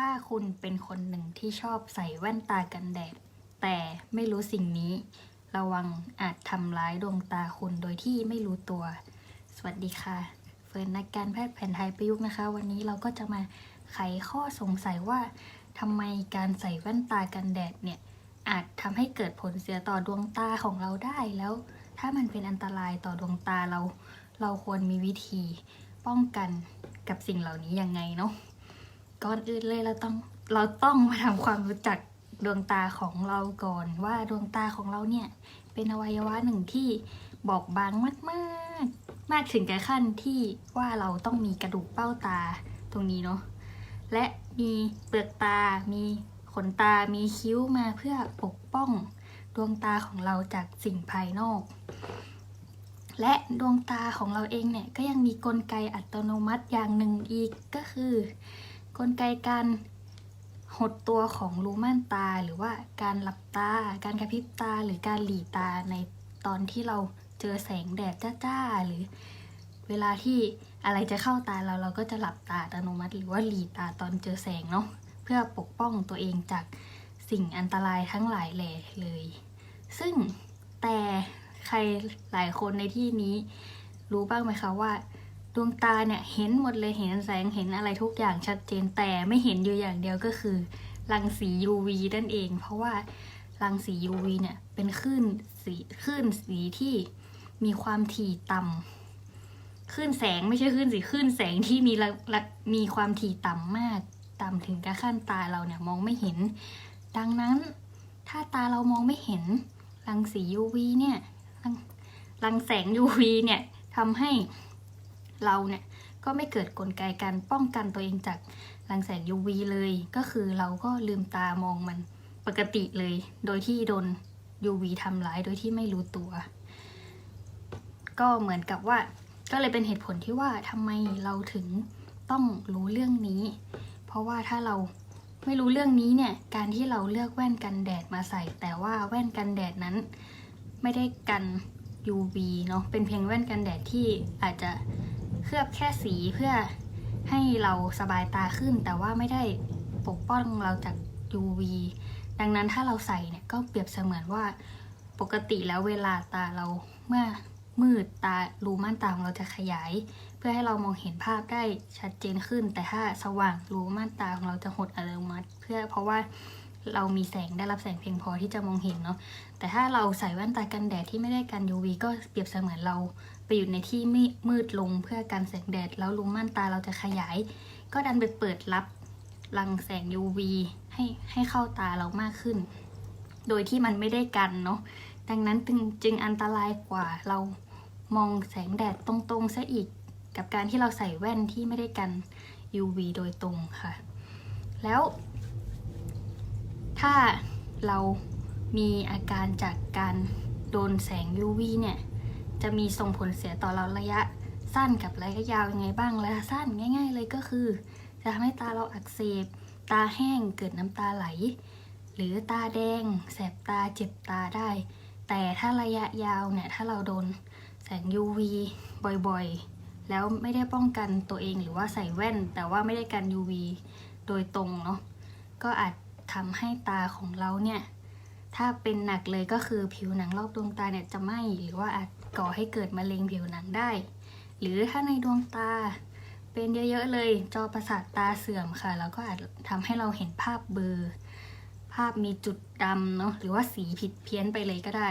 ถ้าคุณเป็นคนหนึ่งที่ชอบใส่แว่นตากันแดด แต่ไม่รู้สิ่งนี้ ระวังอาจทำร้ายดวงตาคุณโดยที่ไม่รู้ตัว สวัสดีค่ะ เฟิร์นนักการแพทย์แผนไทยประยุกต์นะคะ วันนี้เราก็จะมาไขข้อสงสัยว่าทำไมการใส่แว่นตากันแดดเนี่ยอาจทำให้เกิดผลเสียต่อดวงตาของเราได้แล้ว ถ้ามันเป็นอันตรายต่อดวงตาเรา เราควรมีวิธีป้องกันกับสิ่งเหล่านี้ยังไงเนาะ ก่อนอื่นเลยเราต้องเราต้องมาทำความรู้จักดวงตาของเราก่อน ว่าดวงตาของเราเนี่ยเป็นอวัยวะหนึ่งที่บอบบางมากๆ มากถึงกับขั้นที่ว่าเราต้องมีกระดูกเป้าตาตรงนี้เนาะและมีเปลือกตา มีขนตา มีคิ้วมาเพื่อปกป้องดวงตาของเราจากสิ่งภายนอก และดวงตาของเราเองเนี่ยก็ยังมีกลไกอัตโนมัติอย่างหนึ่งอีกก็คือ กลไกการหดตัวของรูม่านตา หรือว่าการหลับตา การกระพริบตา หรือการหลีตาในตอนที่เราเจอแสงแดดจ้าๆ หรือเวลาที่อะไรจะเข้าตาเราเราก็จะหลับตาอัตโนมัติ หรือว่าหลีตาตอนเจอแสงเนาะเพื่อปกป้องตัวเองจากสิ่งอันตรายทั้งหลายแหล่เลย ซึ่งแต่ใครหลายคนในที่นี้รู้บ้างไหมคะว่า ดวงตาเนี่ยเห็นหมดเลยเห็นแสงเห็นอะไรทุกอย่างชัดเจนแต่ไม่เห็นอยู่อย่างเดียวก็คือรังสี UV นั่นเอง เพราะว่ารังสี UV เนี่ยเป็นคลื่นสีคลื่นสีที่มีความถี่ต่ำคลื่นแสงไม่ใช่คลื่นสีคลื่นแสงที่มีระมีความถี่ต่ำมาก ต่ำถึงกับขั้นตาเราเนี่ยมองไม่เห็น ดังนั้นถ้าตาเรามองไม่เห็นรังสี UV เนี่ยรังรังแสง UV เนี่ยทำให้ เราเนี่ยก็ไม่เกิดกลไกการป้องกันตัวเองจากรังแสง UV เลย ก็คือเราก็ลืมตามองมันปกติเลย โดยที่โดน UV ทำร้ายโดยที่ไม่รู้ตัว ก็เหมือนกับว่า ก็เลยเป็นเหตุผลที่ว่าทำไมเราถึงต้องรู้เรื่องนี้ เพราะว่าถ้าเราไม่รู้เรื่องนี้เนี่ย การที่เราเลือกแว่นกันแดดมาใส่ แต่ว่าแว่นกันแดดนั้น ไม่ได้กัน UV เนาะ เป็นเพียงแว่นกันแดดที่อาจจะ เคลือบแค่สีเพื่อให้เราสบายตาขึ้น แต่ว่าไม่ได้ปกป้องเราจาก UV ดังนั้นถ้าเราใส่เนี่ยก็เปรียบเสมือนว่าปกติแล้วเวลาตาเราเมื่อมืดตารูม่านตาของเราจะขยาย เพื่อให้เรามองเห็นภาพได้ชัดเจนขึ้น แต่ถ้าสว่างรูม่านตาของเราจะหดอัตโนมัติเพื่อเพราะว่าเรามีแสงได้รับแสงเพียงพอที่จะมองเห็นเนาะแต่ถ้าเราใส่แว่นตากันแดดที่ไม่ได้กัน UV ก็เปรียบเสมือนเรา ไปอยู่ในที่มืดมืดลงเพื่อกันแสงแดด แล้วรูม่านตาเราจะขยาย ก็ดันไปเปิดรับรังแสง UV ให้ให้เข้าตาเรามากขึ้น โดยที่มันไม่ได้กันเนาะดังนั้นจึงจึงอันตรายกว่าเรามองแสงแดดตรงๆซะอีกกับการที่เราใส่แว่นที่ไม่ได้กัน UV โดยตรงค่ะ แล้ว ถ้าเรามีอาการจากการโดนแสง UV เนี่ย จะมีส่งผลเสียต่อเราระยะสั้นกับระยะยาวยังไงบ้างระยะสั้นง่าย ๆ เลยก็คือ จะทำให้ตาเราอักเสบ ตาแห้งเกิดน้ำตาไหล หรือตาแดง แสบตาเจ็บตาได้ แต่ถ้าระยะยาวเนี่ยถ้าเราโดนแสง UV บ่อยๆ แล้วไม่ได้ป้องกันตัวเองหรือว่าใส่แว่น แต่ว่าไม่ได้กัน UV โดยตรงเนาะก็อาจทำให้ตาของเราเนี่ยถ้าเป็นหนักเลยก็คือผิวหนังรอบดวงตาเนี่ยจะไหม้หรือว่าอาจ ก่อให้เกิดมะเร็งผิวหนังได้ หรือถ้าในดวงตาเป็นเยอะๆเลย จอประสาทตาเสื่อมค่ะ แล้วก็อาจทำให้เราเห็นภาพเบลอร์ภาพมีจุดดำเนาะหรือว่าสีผิดเพี้ยนไปเลยก็ได้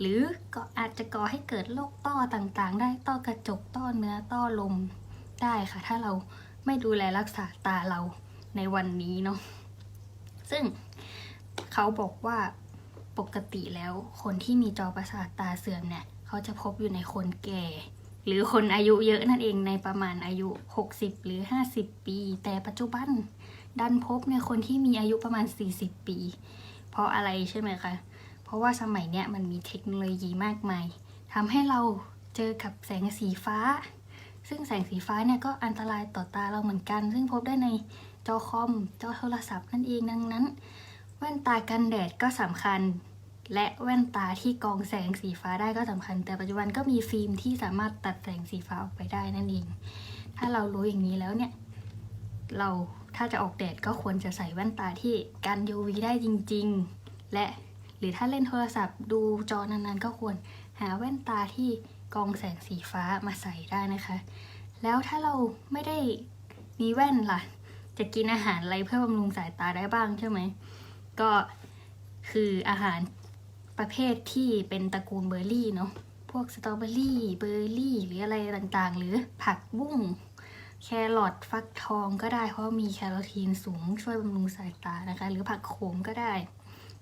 หรือก็อาจจะก่อให้เกิดโรคต้อต่างๆ ได้ต้อกระจกต้อเนื้อต้อลมได้ค่ะ ถ้าเราไม่ดูแลรักษาตาเราในวันนี้เนาะซึ่งเขาบอกว่าปกติแล้วคนที่มีจอประสาทตาเสื่อมเนี่ย เขาจะพบอยู่ในคนแก่ หรือคนอายุเยอะนั่นเองในประมาณอายุ 60 หรือ 50 ปี แต่ปัจจุบันดันพบในคนที่มีอายุประมาณ 40 ปี เพราะอะไรใช่ไหมคะ เพราะว่าสมัยเนี้ยมันมีเทคโนโลยีมากมายทำให้เราเจอกับแสงสีฟ้า ซึ่งแสงสีฟ้าเนี่ยก็อันตรายต่อตาเราเหมือนกัน ซึ่งพบได้ในจอคอม จอโทรศัพท์นั่นเองดังนั้น แว่นตากันแดดก็สำคัญ และแว่นตาที่กรองแสงสีฟ้าได้ก็สำคัญ แต่ปัจจุบันก็มีฟิล์มที่สามารถตัดแสงสีฟ้าออกไปได้นั่นเอง ถ้าเรารู้อย่างนี้แล้วเนี่ย เราถ้าจะออกแดดก็ควรจะใส่แว่นตาที่กัน UV ได้จริง ๆ และหรือถ้าเล่นโทรศัพท์ดูจอนานๆ ก็ควรหาแว่นตาที่กรองแสงสีฟ้ามาใส่ได้นะคะ แล้วถ้าเราไม่ได้มีแว่นล่ะ จะกินอาหารอะไรเพื่อบำรุงสายตาได้บ้างใช่ไหม ก็คืออาหาร ประเภทที่เป็นตระกูลเบอร์รี่เนาะพวกสตรอเบอรี่เบอร์รี่ หรืออะไรต่างๆ หรือผักบุ้งแครอทฟักทองก็ได้เพราะมีแคโรทีนสูงช่วยบำรุงสายตานะคะ หรือผักโขมก็ได้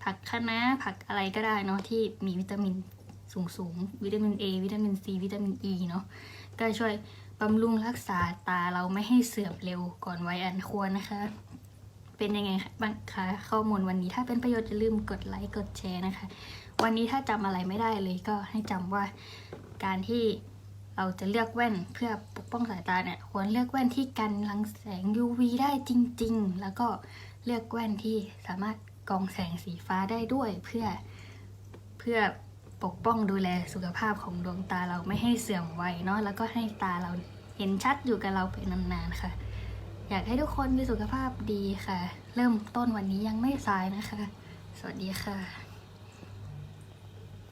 ผักคะน้าผักอะไรก็ได้เนาะที่มีวิตามินสูงสูงๆวิตามิน A วิตามิน C วิตามิน E เนาะก็ช่วยบำรุงรักษาตาเราไม่ให้เสื่อมเร็วก่อนวัยอันควรนะคะ เป็นยังไงบ้างคะข้อมูลวันนี้ถ้าเป็นประโยชน์อย่าลืมกดไลค์กดแชร์นะคะ วันนี้ถ้าจำอะไรไม่ได้เลยก็ให้จำว่าการที่เราจะเลือกแว่นเพื่อปกป้องสายตาเนี่ยควรเลือกแว่นที่กันรังแสง UV ได้จริง ๆ แล้วก็เลือกแว่นที่สามารถกองแสงสีฟ้าได้ด้วยเพื่อเพื่อปกป้องดูแลสุขภาพของดวงตาเราไม่ให้เสื่อมวัยเนาะแล้วก็ให้ตาเราเห็นชัดอยู่กับเราไปนานๆค่ะ อยากให้ทุกคนมีสุขภาพดีค่ะ เริ่มต้นวันนี้ยังไม่สายนะคะ สวัสดีค่ะ